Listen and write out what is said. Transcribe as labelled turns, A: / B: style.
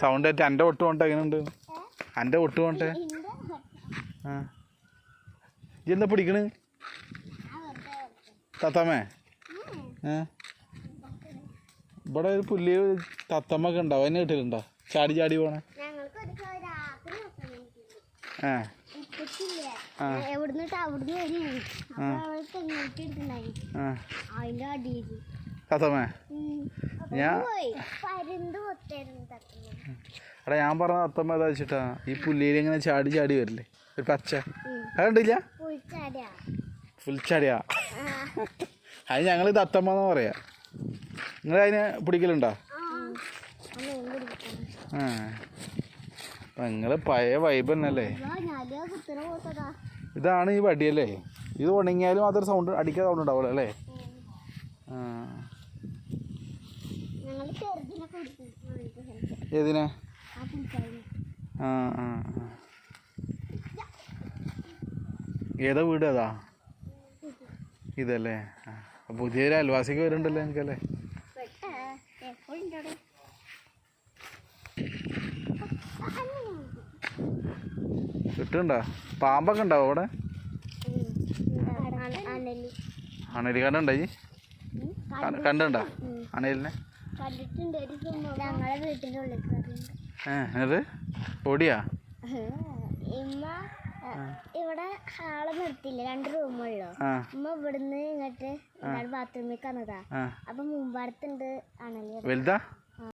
A: Sound ആയിട്ട് എന്റെ ഒട്ട് കൊണ്ടേ എങ്ങനെയുണ്ട് എന്റെ ഒട്ട് കൊണ്ടേ ആ. ഇജ്ജ് എന്താ പിടിക്കണ്? തത്തമ്മേ? ഇവിടെ ഒരു പുല്ല് തത്തമ്മൊക്കെ ഉണ്ടാവും. അതിനെ കിട്ടിയിട്ടുണ്ടോ ചാടി ചാടി പോണേ. ആ.
B: എവിടുന്നിട്ട് അവിടുന്ന് വരും
A: ആ.
B: അതിന്റെ അടിയിൽ
A: തത്തമ്മേ ഞാൻ എടാ ഞാൻ പറഞ്ഞ അത്തമ്മ ഏതാ വെച്ചിട്ടാ? ഈ പുല്ലിയിൽ ഇങ്ങനെ ചാടി ചാടി വരില്ലേ? ഒരു പച്ച. അതുണ്ടില്ല പുൽച്ചാടിയാ. അത് ഞങ്ങൾ തത്തമ്മ എന്ന് പറയാ. നിങ്ങൾ അതിനെ പിടിക്കലുണ്ടോ? ആ. നിങ്ങൾ പഴയ വൈബ് തന്നെയല്ലേ? ഇതാണ് ഈ വടിയല്ലേ? ഇത് ഉണങ്ങിയാലും അതൊരു സൗണ്ട് അടിക്കാൻ സൗണ്ട് ഉണ്ടാവുള്ളൂ അല്ലേ? ആ. ഏതിനെ?
B: ആ
A: ആ. ഏതാ വീട് അതാ? ഇതല്ലേ. പുതിയൊരു അയൽവാസിക്ക് വരുന്നുണ്ടല്ലോ എനിക്കല്ലേ? കിട്ടുണ്ടോ പാമ്പൊക്കെ ഉണ്ടാവും അവിടെ? അണലി. കണ്ടുണ്ടായി കണ്ടുണ്ടോ അണലിനെ? എന്നിട്ട് ഓടിയാ?
B: ഇമ്മ ഇവിടെ ഹാൾ നിർത്തില്ല രണ്ട് റൂമുള്ളൂ ഉമ്മ ഇവിടുന്ന് ഇങ്ങോട്ട് ബാത്റൂമിൽ വന്നതാ.
A: ആ.
B: അപ്പൊ മുമ്പാടത്തുണ്ട് ആണല്ലേ?
A: വലുതാ?